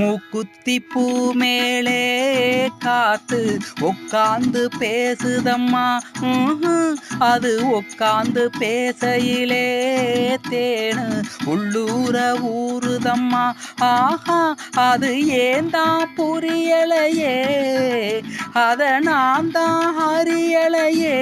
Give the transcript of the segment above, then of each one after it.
மூக்குத்தி பூ மேலே காத்து உட்காந்து பேசுதம்மா. அது உட்காந்து பேசையிலே தேனு. உள்ளூர ஊறுதம்மா ஆஹா அது ஏன் தான் புரியலையே அத நான் தான் அறியலையே?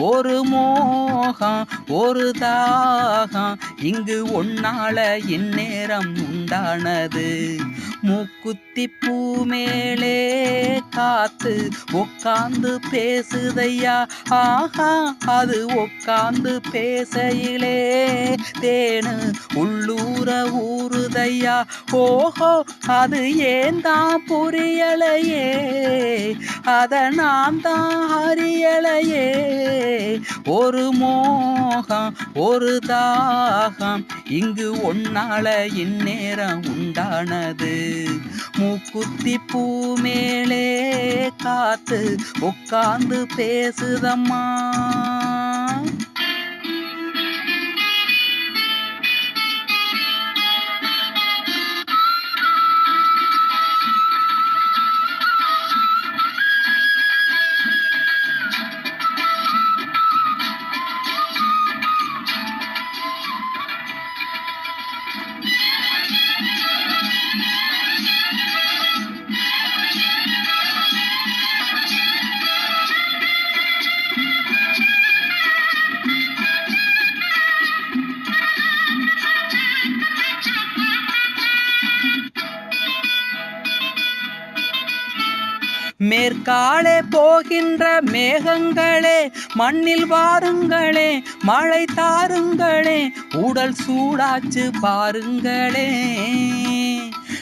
ஒரு மோகம் ஒரு தாகம். இங்கு உன்னால இந்நேரம் உண்டானது. மூக்குத்தி பூ மேலே காத்து உட்காந்து பேசுதையா? ஆஹா அது உட்காந்து பேசையிலே தேனு உள்ளூர ஊறுதையா? ஓஹோ அது ஏன் தான் புரியலையே? அத நான் தான் அறியலையே? ஒரு மோகம் ஒரு தாகம். இங்கு ஒன்னால இந்நேரம் உண்டானது. மூக்குத்தி பூ மேலே காத்து உட்கார்ந்து பேசுதம்மா. மேற்காலே போகின்ற மேகங்களே மண்ணில் வாருங்களே மழை தாருங்களே உடல் சூடாச்சு பாருங்களே.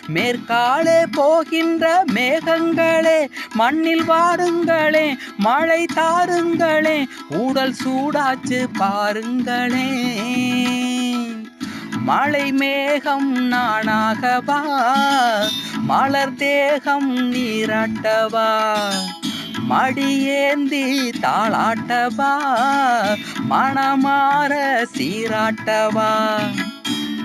மேற்காலே போகின்ற மேகங்களே மண்ணில் வாருங்களே மழை தாருங்களே உடல் சூடாச்சு பாருங்களே. மழை மேகம் நானாகவா மலர் தேகம் நீராட்டவா? மடியேந்தி தாளாட்டவா? மணமாற சீராட்டவா?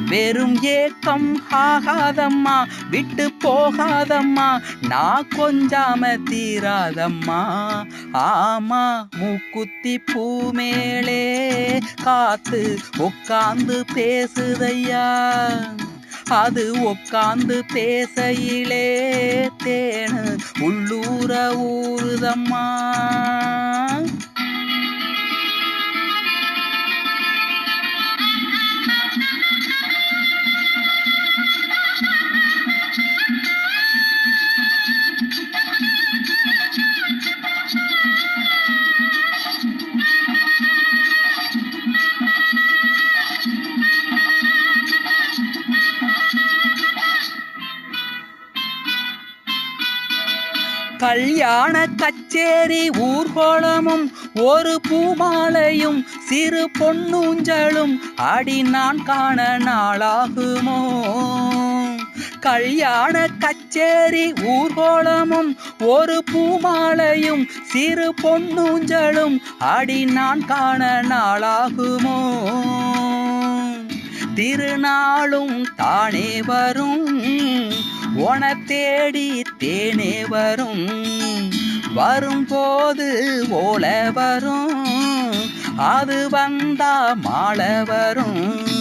வெறும் ஏக்கம் ஆகாதம்மா விட்டு போகாதம்மா நான் கொஞ்சாம தீராதம்மா. ஆமா மூக்குத்தி பூ மேலே காத்து உட்காந்து பேசுதையா? அது உட்காந்து பேசையிலே தேனு. உள்ளூர ஊறுதம்மா கல்யாண கச்சேரி ஊர்கோலமும் ஒரு பூமாலையும் சிறு பொன்னூஞ்சலும் அடி நான் காண நாளாகுமோ? கல்யாண கச்சேரி ஊர்கோலமும் ஒரு பூமாலையும் சிறு பொன்னூஞ்சலும் அடி நான் காண நாளாகுமோ? திருநாளும் தானே வரும். உன தேடி தேனே வரும். வரும்போது ஓல வரும். அது வந்தா மாலை வரும்.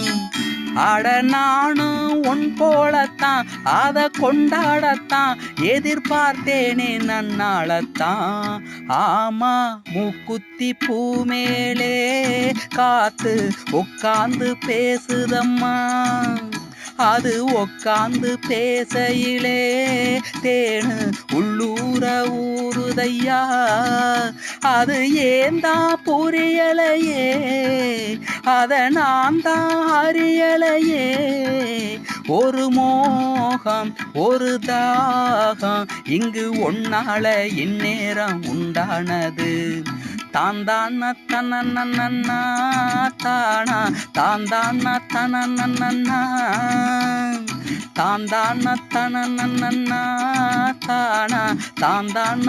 அட நானும் உன் போலத்தான் அதை கொண்டாடத்தான் எதிர்பார்த்தேனே நன்னாளத்தான். ஆமா மூக்குத்தி பூ மேலே காத்து உட்காந்து பேசுதம்மா. அது உக்காந்து பேசையிலே தேனு உள்ளூர ஊறுதையா அது ஏன் புரியலையே அத நான் தான் அறியலையே? ஒரு மோகம் ஒரு தாகம் இங்கு ஒன்னால இந்நேரம் உண்டானது. தாந்தான தனநன்னா தானா? தாந்தான தனநன்னா தாந்தான தனநன்னா தானா? தாந்தான